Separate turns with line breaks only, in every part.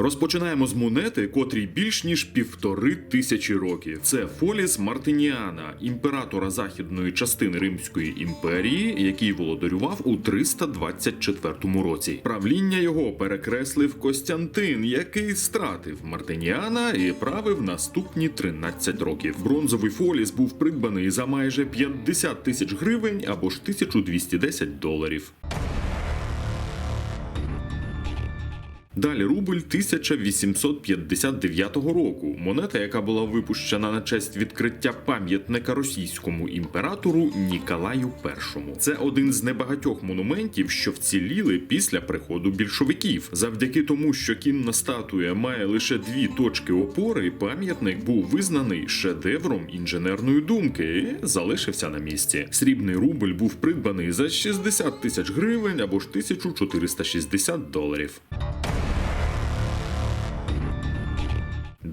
Розпочинаємо з монети, котрій більш ніж півтори тисячі років. Це Фоліс Мартиніана, імператора західної частини Римської імперії, який володарював у 324 році. Правління його перекреслив Костянтин, який стратив Мартиніана і правив наступні 13 років. Бронзовий Фоліс був придбаний за майже 50 тисяч гривень або ж 1210 доларів. Далі рубль 1859 року. Монета, яка була випущена на честь відкриття пам'ятника російському імператору Ніколаю І. Це один з небагатьох монументів, що вціліли після приходу більшовиків. Завдяки тому, що кінна статуя має лише дві точки опори, пам'ятник був визнаний шедевром інженерної думки і залишився на місці. Срібний рубль був придбаний за 60 тисяч гривень або ж 1460 доларів.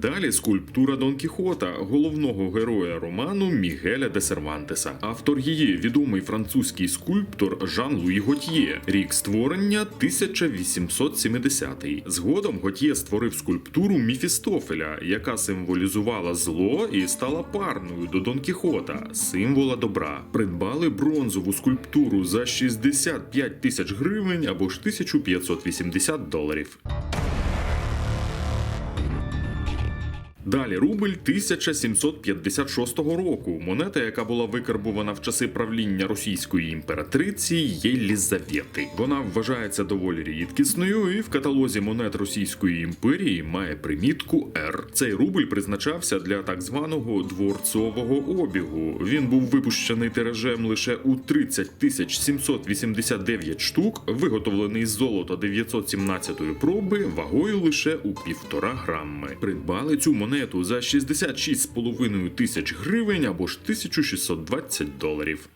Далі скульптура Дон Кіхота, головного героя роману Мігеля де Сервантеса. Автор її відомий французький скульптор Жан Луї Готьє. Рік створення 1870. Згодом Готьє створив скульптуру Міфістофеля, яка символізувала зло і стала парною до Дон Кіхота, символа добра. Придбали бронзову скульптуру за 65 тисяч гривень або ж 1580 доларів. Далі рубль 1756 року. Монета, яка була викарбувана в часи правління російської імператриці Єлізавети. Вона вважається доволі рідкісною і в каталозі монет Російської імперії має примітку R. Цей рубль призначався для так званого дворцового обігу. Він був випущений тиражем лише у 30 тисяч 789 штук, виготовлений з золота 917 проби, вагою лише у півтора грами. Придбали цю монету за 66,5 тисяч гривень або ж 1620 доларів.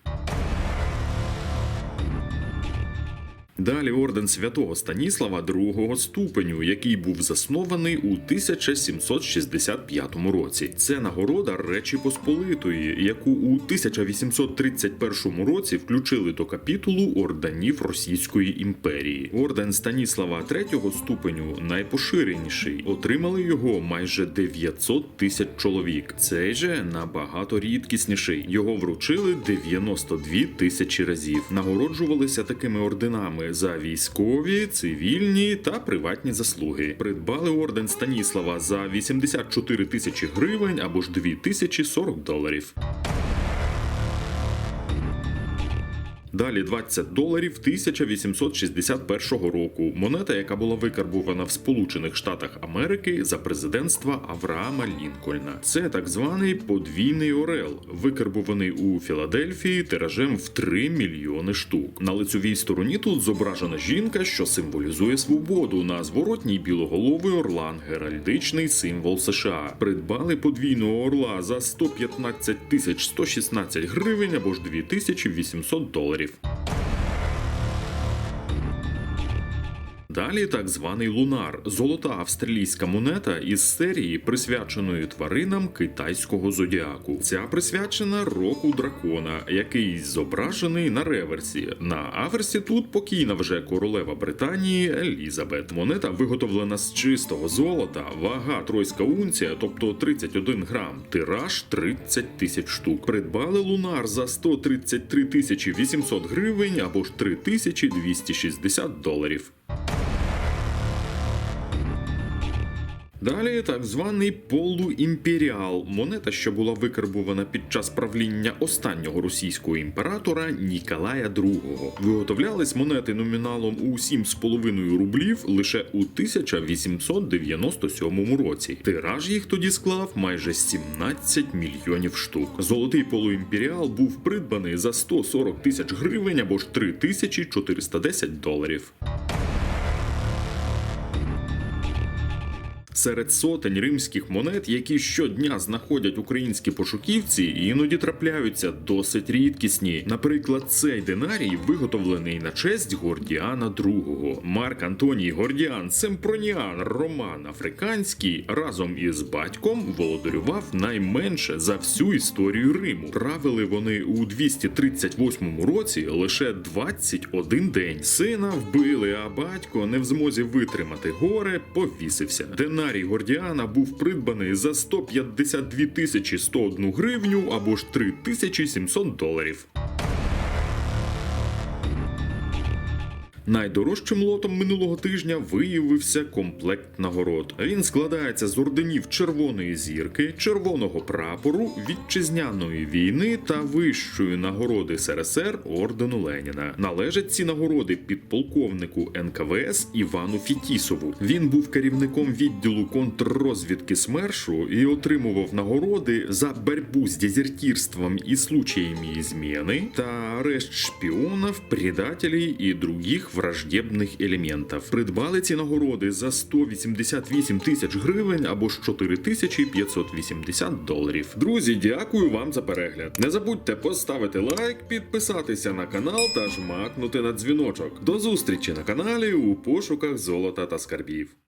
Далі орден святого Станіслава другого ступеню, який був заснований у 1765 році. Це нагорода Речі Посполитої, яку у 1831 році включили до капітулу орденів Російської імперії. Орден Станіслава третього ступеню найпоширеніший. Отримали його майже 900 тисяч чоловік. Цей же набагато рідкісніший. Його вручили 92 тисячі разів. Нагороджувалися такими орденами за військові, цивільні та приватні заслуги. Придбали орден Станіслава за 84 тисячі гривень або ж 2040 доларів. Далі 20 доларів 1861 року. Монета, яка була викарбувана в Сполучених Штатах Америки за президентства Авраама Лінкольна. Це так званий подвійний орел, викарбуваний у Філадельфії тиражем в 3 мільйони штук. На лицьовій стороні тут зображена жінка, що символізує свободу. На зворотній білоголовий орлан, геральдичний символ США. Придбали подвійного орла за 115 тисяч 116 гривень або ж 2800 доларів. Кадрів. Далі так званий лунар золота австралійська монета із серії, присвяченої тваринам китайського зодіаку. Ця присвячена року дракона, який зображений на реверсі. На аверсі тут покійна вже королева Британії Елізабет. Монета виготовлена з чистого золота, вага тройська унція, тобто 31 грам, тираж 30 тисяч штук. Придбали лунар за 133 тисячі 800 гривень або ж 3260 доларів. Далі так званий полуімперіал, монета, що була викарбувана під час правління останнього російського імператора Ніколая II. Виготовлялись монети номіналом у 7,5 рублів лише у 1897 році. Тираж їх тоді склав майже 17 мільйонів штук. Золотий полуімперіал був придбаний за 140 тисяч гривень або ж 3410 доларів. Серед сотень римських монет, які щодня знаходять українські пошуківці, іноді трапляються досить рідкісні. Наприклад, цей динарій виготовлений на честь Гордіана II. Марк Антоній Гордіан Семпроніан Роман Африканський разом із батьком володарював найменше за всю історію Риму. Правили вони у 238 році лише 21 день. Сина вбили, а батько не в змозі витримати горе, повісився. Динарій Гордіана був придбаний за 152 тисячі 101 гривню або ж 3700 доларів. Найдорожчим лотом минулого тижня виявився комплект нагород. Він складається з орденів Червоної зірки, червоного прапору, вітчизняної війни та вищої нагороди СРСР ордену Леніна. Належать ці нагороди підполковнику НКВС Івану Фітісову. Він був керівником відділу контррозвідки СМЕРШу і отримував нагороди за борьбу з дезертирством и случаями измены та арешт шпионов, предателей і других враждебних елементів. Придбали ці нагороди за 188 тисяч гривень або ж 4580 доларів. Друзі, дякую вам за перегляд. Не забудьте поставити лайк, підписатися на канал та жмакнути на дзвіночок. До зустрічі на каналі у пошуках золота та скарбів.